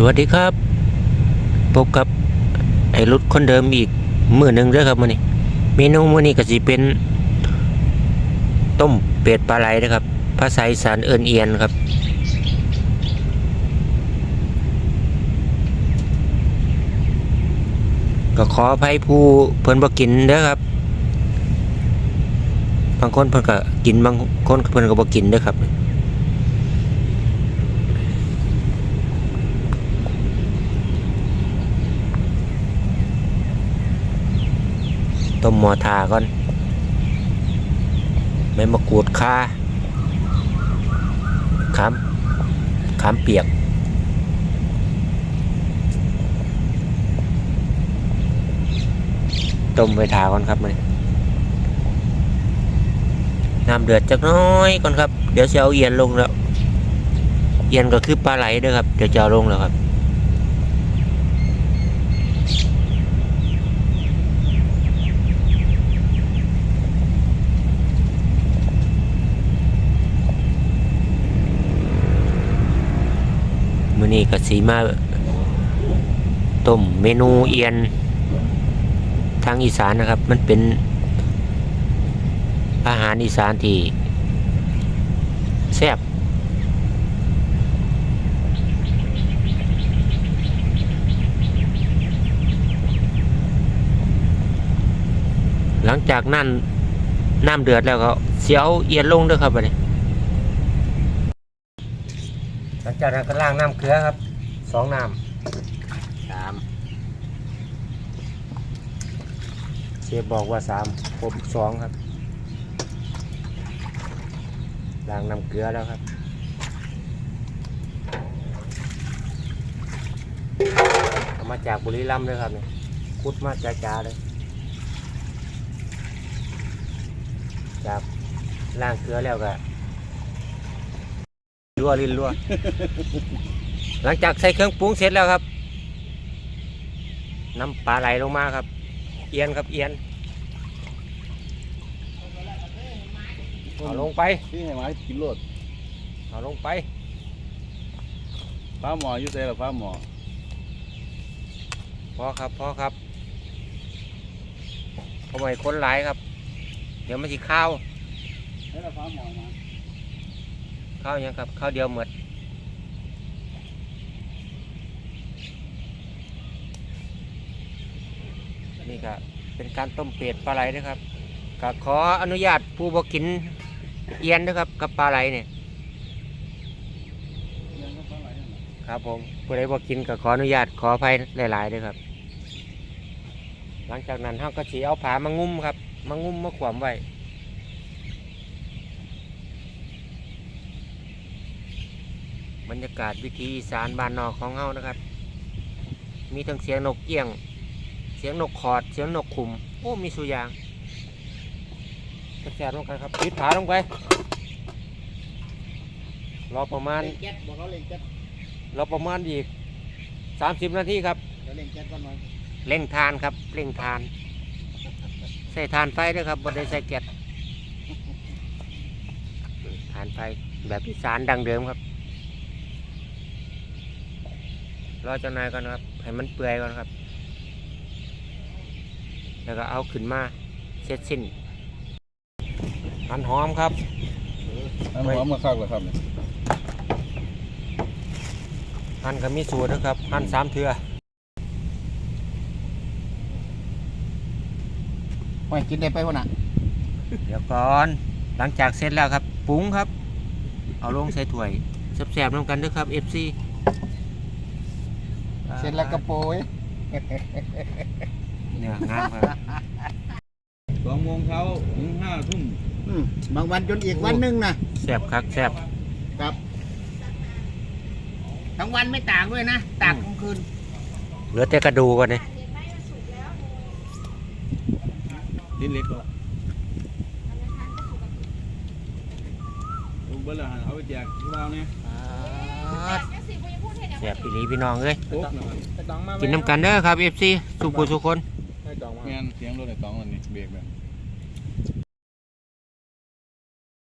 สวัสดีครับพบกับไอ้รถคนเดิมอีกมือหนึ่งเด้อครับมื้อนี้เมนูมื้อนี้ก็สิเป็น ต้มเป็ดปลาไหลนะครับภาษาอีสานเอิ้นเอียนครับ ก็ขออภัยผู้เพิ่นบ่กินเด้อครับ บางคนเพิ่นก็กินบางคนเพิ่นก็บ่กินเด้อครับ ต้มหมอทาก่อนใบมะกรูดข่าขามขามเปียกต้มไว้ทาก่อนครับมันน้ำเดือดจักน้อยก่อนครับ เดี๋ยวจะเอาเอียนลงแล้ว เอียนก็คือปลาไหลเด้อครับ เดี๋ยวจะเอาลงแล้วครับ อนี้ก็สีมาต้มเมนูเอียน ทางอีสานนะครับ มันเป็น อาหารอีสานที่แซ่บหลังจากนั้นน้ำเดือดแล้วก็เสียวเอียนลงด้วยครับบัดนี้ห ลังจากนั้นก็ล้างน้ำเกลือครับสองน้ำสามเชฟบอกว่าสามผมสองครับล้างน้ำเกลือแล้วครับเอามาจากบุรีรัมย์เลยครับเนี่ยคุดมาจ้าๆเลยจากล้างเกลือแล้วก็ รัวลิ้นรัวหลังจากใส่เครื่องปรุงเสร็จแล้วครับ น้ำปลาไหลลงมาครับ เอียนครับเอียนเอาลงไปที่ให้หมากินโลดเอาลงไปฟ้าหมออยู่ใส่หรอฟ้าหมอพอครับพอครับเพราะไม่คนหลายครับ เดี๋ยวมันสิข้าวให้เราฟ้าหมอมา ข้าวยังครับข้าวเดียวหมดนี่ก็เป็นการต้มเป็ดปลาไหลนะครับก็ขออนุญาตผู้บกินเอียนนะครับกับปลาไหลเนี่ยครับผมผู้ใดบอกกินก็ขออนุญาตขออภัยหลายๆด้วยครับ หลังจากนั้นเราก็สีเอาผามางุ้มครับมางุ้มมาขวมไว้ บรรยากาศวิธีอีสารบ้านนอกของเฮานะครับ มีทั้งเสียงนกเอี้ยง เสียงนกขอด เสียงนกขุม โอ้ มีสุอยางแซ่บๆลงกันครับปิดผาลงไป รอประมาณ เล่นแก๊สบอกเขาเล่นแก๊สรอประมาณอีก 30 นาทีครับ เดี๋ยวเล่นแก๊สก่อนหน่อยเร่งทานครับ เร่งทาน ใส่ทานไฟด้วยครับบนได้ใส่แก๊สทานไฟแบบอีสานดังเดิมครับ รอเจ้านายก่อนนะครับให้มันเปื่อยก่อนครับ แล้วก็เอาขึ้นมาเสร็จสิ้นหั่นหอมครับอันหอมมาคักเลยครับเนี่ยหั่นก็มีสูตรนะครับหั่นสามเทือไม่กินได้ไปวะน่ะเดี๋ยวก่อนหลังจากเสร็จแล้วครับปรุงครับ เอาลงใส่ถ้วยแซ่บๆน้ำกันด้วยครับ FC เสร็จแล้วก็โปรยเนี่ยงามครับสองโมงเช้าถึงห้าทุ่มบางวันจนอีกวันหนึงนะแซ่บครับแซ่บครับทั้งวันไม่ต่างด้วยนะตากกลางคืนเหลือแต่กระดูกก่อนนี่ดินเล็กก็ผมเบอร์ละหันเอาไปแจกที่เราเนี่ย แซ่บพี่ลีพี่น้องเอ้ยโอ๊กนะครับกินน้ำกันเด้อครับ FC สุกุสุคนแม่นเสียงรถในตองวันนี้เบรกแบบ